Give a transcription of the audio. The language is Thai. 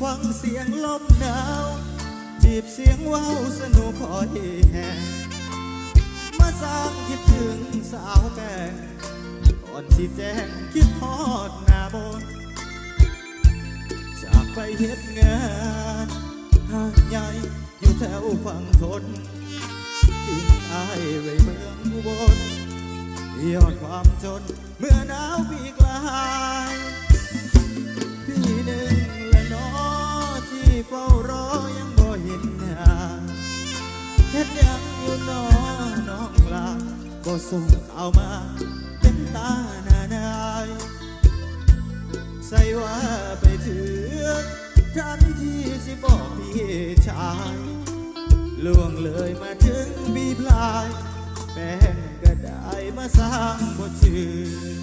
ฟังเสียงลมหนาวจีบเสียงว้าวสนุกคอยแห่มาสร้างคิดถึงสาวแก่ก่อนที่แจ้งคิดทอดหน้าบน จากไปเฮ็ดงานหาดใหญ่อยู่แถวฝั่งทนทิ้งอายไว้เมืองอุบลยอดความจนเมื่อหนาวปีกลาย ก็ส่งข่าวมาเป็นตาหน้านายใส่ว่าไปถือทันที่สิบอกพี่ชายล่วงเลยมาถึงปีปลาย แป้งก็ได้มาสร้างบทชื่อ